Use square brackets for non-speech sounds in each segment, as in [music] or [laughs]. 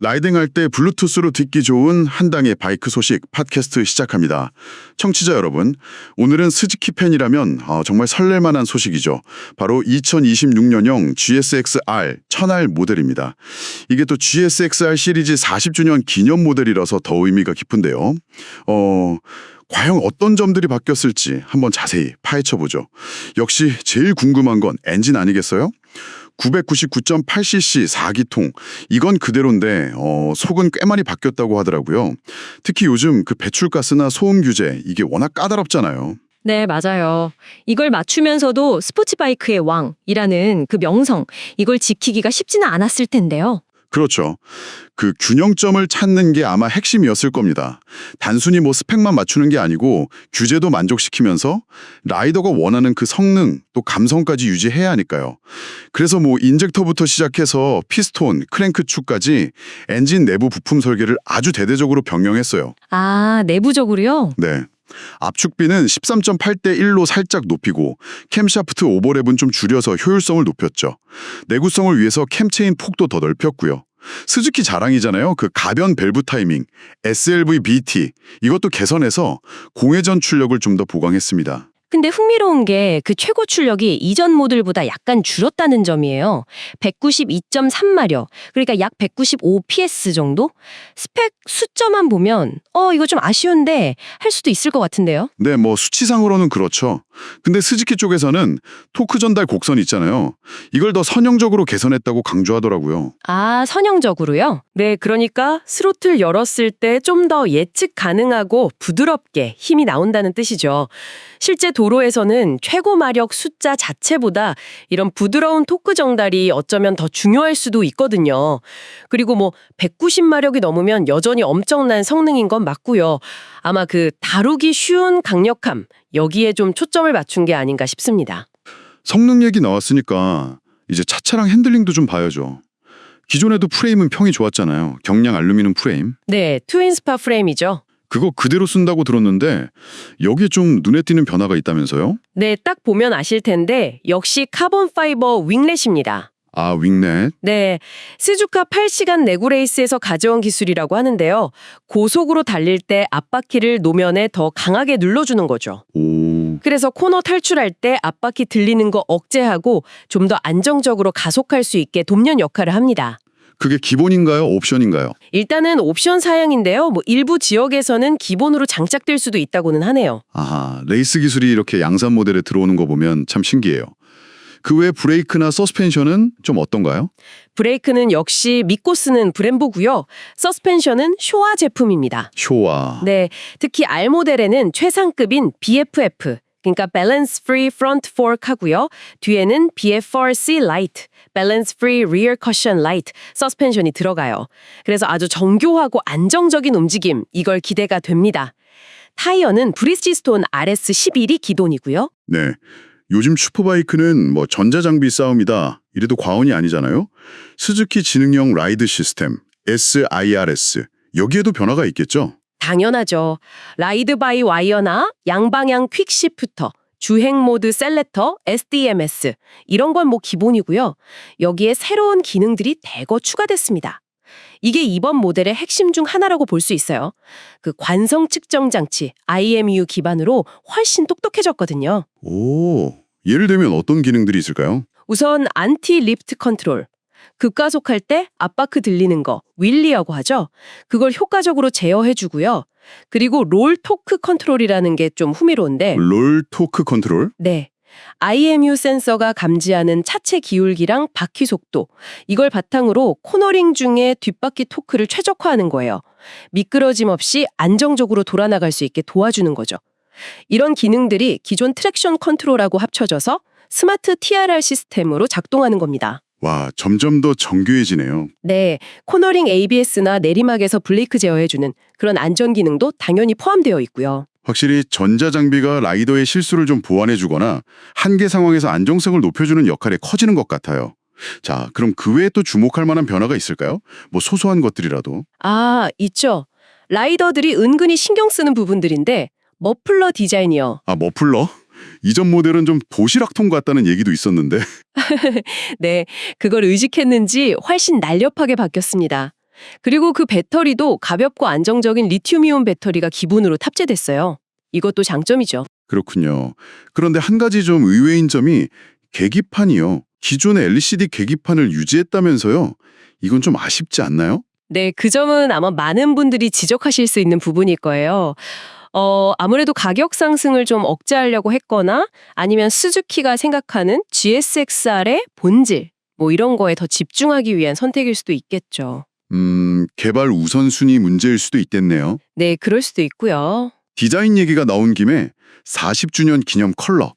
라이딩할 때 블루투스로 듣기 좋은 한 당의 바이크 소식 팟캐스트 시작합니다. 청취자 여러분, 오늘은 스즈키 팬이라면 어, 정말 설렐 만한 소식이죠. 바로 2026년형 GSX-R 1000R 모델입니다. 이게 또 GSX-R 시리즈 40주년 기념 모델이라서 더 의미가 깊은데요. 어... 과연 어떤 점들이 바뀌었을지 한번 자세히 파헤쳐보죠. 역시 제일 궁금한 건 엔진 아니겠어요? 999.8cc 4기통 이건 그대로인데 어, 속은 꽤 많이 바뀌었다고 하더라고요. 특히 요즘 그 배출가스나 소음 규제 이게 워낙 까다롭잖아요. 네, 맞아요. 이걸 맞추면서도 스포츠 바이크의 왕이라는 그 명성, 이걸 지키기가 쉽지는 않았을 텐데요. 그렇죠. 그 균형점을 찾는 게 아마 핵심이었을 겁니다. 단순히 뭐 스펙만 맞추는 게 아니고 규제도 만족시키면서 라이더가 원하는 그 성능 또 감성까지 유지해야 하니까요. 그래서 뭐 인젝터부터 시작해서 피스톤, 크랭크 축까지 엔진 내부 부품 설계를 아주 대대적으로 변경했어요. 아, 내부적으로요? 네. 압축비는 13.8대 1로 살짝 높이고 캠샤프트 오버랩은 좀 줄여서 효율성을 높였죠. 내구성을 위해서 캠체인 폭도 더 넓혔고요. 스즈키 자랑이잖아요. 그 가변 밸브 타이밍, SLV BT 이것도 개선해서 공회전 출력을 좀 더 보강했습니다. 근데 흥미로운 게 그 최고 출력이 이전 모델보다 약간 줄었다는 점이에요. 192.3마력, 그러니까 약 195 PS 정도? 스펙 숫자만 보면 어 이거 좀 아쉬운데 할 수도 있을 것 같은데요. 네, 뭐 수치상으로는 그렇죠. 근데 스즈키 쪽에서는 토크 전달 곡선 있잖아요. 이걸 더 선형적으로 개선했다고 강조하더라고요. 아 선형적으로요? 네, 그러니까 스로틀 열었을 때 좀 더 예측 가능하고 부드럽게 힘이 나온다는 뜻이죠. 실제 도로에서는 최고 마력 숫자 자체보다 이런 부드러운 토크 정달이 어쩌면 더 중요할 수도 있거든요. 그리고 뭐 190마력이 넘으면 여전히 엄청난 성능인 건 맞고요. 아마 그 다루기 쉬운 강력함 여기에 좀 초점을 맞춘 게 아닌가 싶습니다. 성능 얘기 나왔으니까 이제 차차랑 핸들링도 좀 봐야죠. 기존에도 프레임은 평이 좋았잖아요. 경량 알루미늄 프레임. 네, 트윈스파 프레임이죠. 그거 그대로 쓴다고 들었는데 여기에 좀 눈에 띄는 변화가 있다면서요? 네, 딱 보면 아실 텐데 역시 카본 파이버 윙렛입니다. 아, 윙넷. 네, 스주카 8시간 내구 레이스에서 가져온 기술이라고 하는데요. 고속으로 달릴 때 앞바퀴를 노면에 더 강하게 눌러주는 거죠. 오, 그래서 코너 탈출할 때 앞바퀴 들리는 거 억제하고 좀 더 안정적으로 가속할 수 있게 돕는 역할을 합니다. 그게 기본인가요? 옵션인가요? 일단은 옵션 사양인데요. 뭐 일부 지역에서는 기본으로 장착될 수도 있다고는 하네요. 아하, 레이스 기술이 이렇게 양산 모델에 들어오는 거 보면 참 신기해요. 그 외 브레이크나 서스펜션은 좀 어떤가요? 브레이크는 역시 믿고 쓰는 브렘보고요. 서스펜션은 쇼와 제품입니다. 쇼와. 네, 특히 R 모델에는 최상급인 BFF, 그러니까 Balance Free Front Fork 하고요. 뒤에는 BFRC Light, Balance Free Rear Cushion Light 서스펜션이 들어가요. 그래서 아주 정교하고 안정적인 움직임, 이걸 기대가 됩니다. 타이어는 브리지스톤 RS11이 기본이고요. 네. 요즘 슈퍼바이크는 뭐 전자장비 싸움이다. 이래도 과언이 아니잖아요. 스즈키 지능형 라이드 시스템, SIRS. 여기에도 변화가 있겠죠? 당연하죠. 라이드 바이 와이어나 양방향 퀵시프터, 주행 모드 셀렉터, SDMS 이런 건 뭐 기본이고요. 여기에 새로운 기능들이 대거 추가됐습니다. 이게 이번 모델의 핵심 중 하나라고 볼 수 있어요. 그 관성 측정 장치 IMU 기반으로 훨씬 똑똑해졌거든요. 오, 예를 들면 어떤 기능들이 있을까요? 우선 안티 리프트 컨트롤. 급가속할 때 앞바크 들리는 거 윌리라고 하죠. 그걸 효과적으로 제어해 주고요. 그리고 롤 토크 컨트롤이라는 게 좀 흥미로운데 롤 토크 컨트롤? 네. IMU 센서가 감지하는 차체 기울기랑 바퀴 속도, 이걸 바탕으로 코너링 중에 뒷바퀴 토크를 최적화하는 거예요. 미끄러짐 없이 안정적으로 돌아나갈 수 있게 도와주는 거죠. 이런 기능들이 기존 트랙션 컨트롤하고 합쳐져서 스마트 TRR 시스템으로 작동하는 겁니다. 와, 점점 더 정교해지네요. 네, 코너링 ABS나 내리막에서 브레이크 제어해주는 그런 안전 기능도 당연히 포함되어 있고요. 확실히 전자장비가 라이더의 실수를 좀 보완해주거나 한계 상황에서 안정성을 높여주는 역할이 커지는 것 같아요. 자, 그럼 그 외에 또 주목할 만한 변화가 있을까요? 뭐 소소한 것들이라도. 아, 있죠. 라이더들이 은근히 신경 쓰는 부분들인데 머플러 디자인이요. 아, 머플러? 이전 모델은 좀 도시락통 같다는 얘기도 있었는데. [laughs] 네, 그걸 의식했는지 훨씬 날렵하게 바뀌었습니다. 그리고 그 배터리도 가볍고 안정적인 리튬이온 배터리가 기본으로 탑재됐어요. 이것도 장점이죠. 그렇군요. 그런데 한 가지 좀 의외인 점이 계기판이요. 기존의 LCD 계기판을 유지했다면서요. 이건 좀 아쉽지 않나요? 네, 그 점은 아마 많은 분들이 지적하실 수 있는 부분일 거예요. 어, 아무래도 가격 상승을 좀 억제하려고 했거나 아니면 스즈키가 생각하는 GSXR의 본질, 뭐 이런 거에 더 집중하기 위한 선택일 수도 있겠죠. 음, 개발 우선순위 문제일 수도 있겠네요. 네, 그럴 수도 있고요. 디자인 얘기가 나온 김에 40주년 기념 컬러.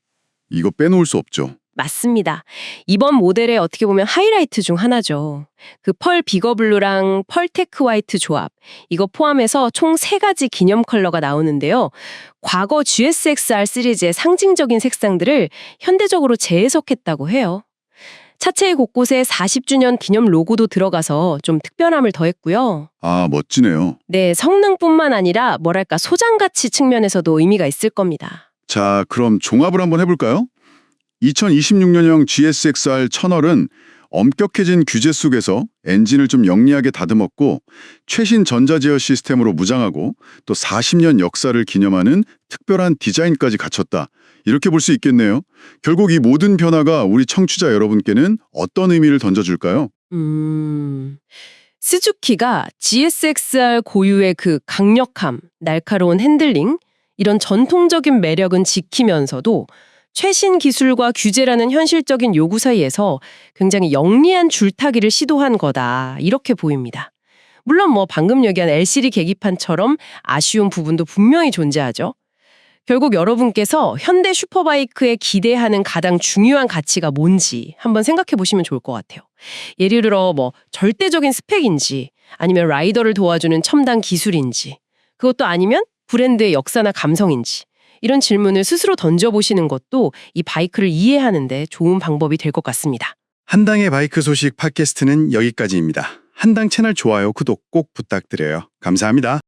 이거 빼놓을 수 없죠. 맞습니다. 이번 모델의 어떻게 보면 하이라이트 중 하나죠. 그 펄 비거블루랑 펄 테크 화이트 조합. 이거 포함해서 총 세가지 기념 컬러가 나오는데요. 과거 GSXR 시리즈의 상징적인 색상들을 현대적으로 재해석했다고 해요. 차체 곳곳에 40주년 기념 로고도 들어가서 좀 특별함을 더했고요. 아, 멋지네요. 네, 성능뿐만 아니라 뭐랄까 소장 가치 측면에서도 의미가 있을 겁니다. 자, 그럼 종합을 한번 해볼까요? 2026년형 GSXR 1000월은 엄격해진 규제 속에서 엔진을 좀 영리하게 다듬었고 최신 전자제어 시스템으로 무장하고 또 40년 역사를 기념하는 특별한 디자인까지 갖췄다. 이렇게 볼 수 있겠네요. 결국 이 모든 변화가 우리 청취자 여러분께는 어떤 의미를 던져줄까요? 음. 스즈키가 GSXR 고유의 그 강력함, 날카로운 핸들링, 이런 전통적인 매력은 지키면서도 최신 기술과 규제라는 현실적인 요구 사이에서 굉장히 영리한 줄타기를 시도한 거다. 이렇게 보입니다. 물론 뭐 방금 얘기한 LCD 계기판처럼 아쉬운 부분도 분명히 존재하죠. 결국 여러분께서 현대 슈퍼바이크에 기대하는 가장 중요한 가치가 뭔지 한번 생각해 보시면 좋을 것 같아요. 예를 들어 뭐 절대적인 스펙인지 아니면 라이더를 도와주는 첨단 기술인지 그것도 아니면 브랜드의 역사나 감성인지 이런 질문을 스스로 던져보시는 것도 이 바이크를 이해하는데 좋은 방법이 될 것 같습니다. 한당의 바이크 소식 팟캐스트는 여기까지입니다. 한당 채널 좋아요, 구독 꼭 부탁드려요. 감사합니다.